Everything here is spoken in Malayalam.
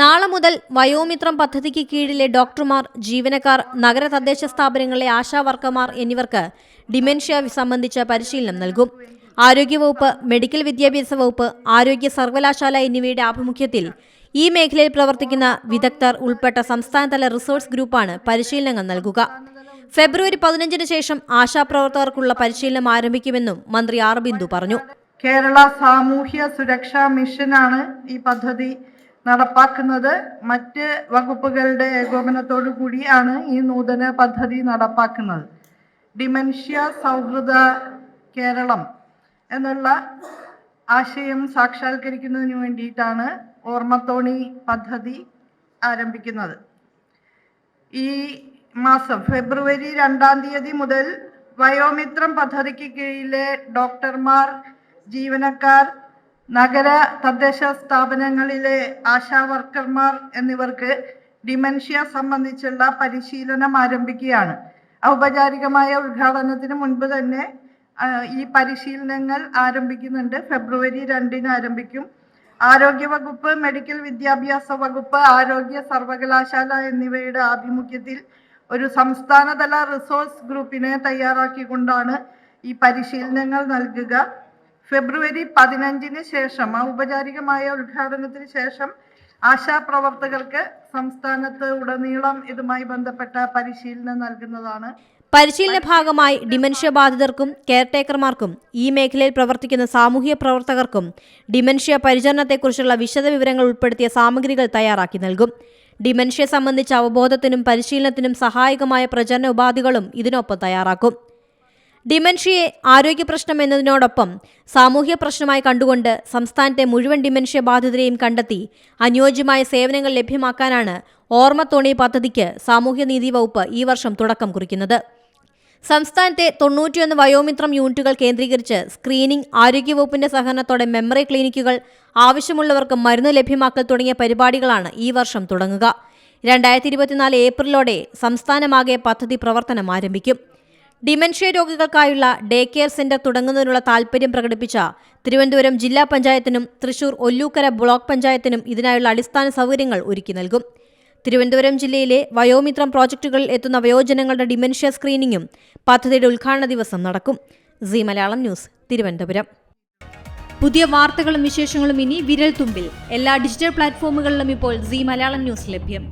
നാളെ മുതൽ വയോമിത്രം പദ്ധതിക്ക് കീഴിലെ ഡോക്ടർമാർ ജീവനക്കാർ നഗര തദ്ദേശ സ്ഥാപനങ്ങളിലെ ആശാവർക്കർമാർ എന്നിവർക്ക് ഡിമെൻഷ്യ സംബന്ധിച്ച പരിശീലനം നൽകും. ആരോഗ്യവകുപ്പ് മെഡിക്കൽ വിദ്യാഭ്യാസ വകുപ്പ് ആരോഗ്യ സർവകലാശാല എന്നിവയുടെ ആഭിമുഖ്യത്തിൽ ഈ മേഖലയിൽ പ്രവർത്തിക്കുന്ന വിദഗ്ധർ ഉൾപ്പെട്ട സംസ്ഥാനതല റിസോഴ്സ് ഗ്രൂപ്പാണ് പരിശീലനങ്ങൾ നൽകുക. ഫെബ്രുവരി പതിനഞ്ചിന് ശേഷം ആശാപ്രവർത്തകർക്കുള്ള പരിശീലനം ആരംഭിക്കുമെന്നും മന്ത്രി ആർ ബിന്ദു പറഞ്ഞു. കേരള സാമൂഹ്യ സുരക്ഷാ മിഷനാണ് ഈ പദ്ധതി നടപ്പാക്കുന്നത് മറ്റ് വകുപ്പുകളുടെ ഏകോപനത്തോടു കൂടിയാണ് ഈ നൂതന പദ്ധതി നടപ്പാക്കുന്നത്. ഡിമെൻഷ്യ സൗഹൃദ കേരളം എന്നുള്ള ആശയം സാക്ഷാത്കരിക്കുന്നതിന് വേണ്ടിയിട്ടാണ് ഓർമ്മത്തോണി പദ്ധതി ആരംഭിക്കുന്നത്. ഈ മാസം ഫെബ്രുവരി രണ്ടാം തീയതി മുതൽ വയോമിത്രം പദ്ധതിക്ക് കീഴിലെ ഡോക്ടർമാർ ജീവനക്കാർ നഗര തദ്ദേശ സ്ഥാപനങ്ങളിലെ ആശാ വർക്കർമാർ എന്നിവർക്ക് ഡിമെൻഷ്യ സംബന്ധിച്ചുള്ള പരിശീലനം ആരംഭിക്കുകയാണ്. ഔപചാരികമായ ഉദ്ഘാടനത്തിന് മുൻപ് തന്നെ ഈ പരിശീലനങ്ങൾ ആരംഭിക്കുന്നുണ്ട്. ഫെബ്രുവരി രണ്ടിന് ആരംഭിക്കും. ആരോഗ്യവകുപ്പ് മെഡിക്കൽ വിദ്യാഭ്യാസ വകുപ്പ് ആരോഗ്യ സർവകലാശാല എന്നിവയുടെ ആഭിമുഖ്യത്തിൽ ഒരു സംസ്ഥാനതല റിസോഴ്സ് ഗ്രൂപ്പിനെ തയ്യാറാക്കിക്കൊണ്ടാണ് ഈ പരിശീലനങ്ങൾ നൽകുക. ഫെബ്രുവരി പതിനഞ്ചിന് ശേഷം ആ ഔപചാരികമായ ഉദ്ഘാടനത്തിന് ശേഷം ആശാപ്രവർത്തകർക്ക് സംസ്ഥാനത്ത് ഉടനീളം ഇതുമായി ബന്ധപ്പെട്ട പരിശീലനം നൽകുന്നതാണ്. പരിശീലന ഭാഗമായി ഡിമെൻഷ്യ ബാധിതർക്കും കെയർടേക്കർമാർക്കും ഈ മേഖലയിൽ പ്രവർത്തിക്കുന്ന സാമൂഹ്യ പ്രവർത്തകർക്കും ഡിമെൻഷ്യ പരിചരണത്തെക്കുറിച്ചുള്ള വിശദ വിവരങ്ങൾ ഉൾപ്പെടുത്തിയ സാമഗ്രികൾ തയ്യാറാക്കി നൽകും. ഡിമെൻഷ്യ സംബന്ധിച്ച അവബോധത്തിനും പരിശീലനത്തിനും സഹായകമായ പ്രചരണ ഉപാധികളും ഇതിനൊപ്പം തയ്യാറാക്കും. ഡിമെൻഷ്യയെ ആരോഗ്യ പ്രശ്നം എന്നതിനോടൊപ്പം സാമൂഹ്യ പ്രശ്നമായി കണ്ടുകൊണ്ട് സംസ്ഥാനത്തെ മുഴുവൻ ഡിമെൻഷ്യ ബാധിതരെയും കണ്ടെത്തി അനുയോജ്യമായ സേവനങ്ങൾ ലഭ്യമാക്കാനാണ് ഓർമ്മത്തോണി പദ്ധതിക്ക് സാമൂഹ്യനീതി വകുപ്പ് ഈ വർഷം തുടക്കം കുറിക്കുന്നത്. സംസ്ഥാനത്തെ തൊണ്ണൂറ്റിയൊന്ന് വയോമിത്രം യൂണിറ്റുകൾ കേന്ദ്രീകരിച്ച് സ്ക്രീനിംഗ് ആരോഗ്യവകുപ്പിന്റെ സഹകരണത്തോടെ മെമ്മറി ക്ലിനിക്കുകൾ ആവശ്യമുള്ളവർക്ക് മരുന്ന് ലഭ്യമാക്കൽ തുടങ്ങിയ പരിപാടികളാണ് ഈ വർഷം തുടങ്ങുക. രണ്ടായിരത്തി ഇരുപത്തിനാല് ഏപ്രിലോടെ സംസ്ഥാനമാകെ പദ്ധതി പ്രവർത്തനം ആരംഭിക്കും. ഡിമെൻഷ്യ രോഗികൾക്കായുള്ള ഡേ കെയർ സെന്റർ തുടങ്ങുന്നതിനുള്ള താൽപര്യം പ്രകടിപ്പിച്ച തിരുവനന്തപുരം ജില്ലാ പഞ്ചായത്തിനും തൃശൂർ ഒല്ലൂക്കര ബ്ലോക്ക് പഞ്ചായത്തിനും ഇതിനായുള്ള അടിസ്ഥാന സൗകര്യങ്ങൾ ഒരുക്കി നൽകും. തിരുവനന്തപുരം ജില്ലയിലെ വയോമിത്രം പ്രോജക്റ്റുകളിൽ എത്തുന്ന വയോജനങ്ങളുടെ ഡിമെൻഷ്യ സ്ക്രീനിങ്ങും പദ്ധതിയുടെ ഉദ്ഘാടന ദിവസം നടക്കും. Zee Malayalam news Thiruvananthapuram. പുതിയ വാർത്തകളും വിശേഷങ്ങളും ഇനി വിരൽ തുമ്പിൽ എല്ലാ ഡിജിറ്റൽ പ്ലാറ്റ്ഫോമുകളിലും ഇപ്പോൾ സി മലയാളം ന്യൂസ് ലഭ്യം.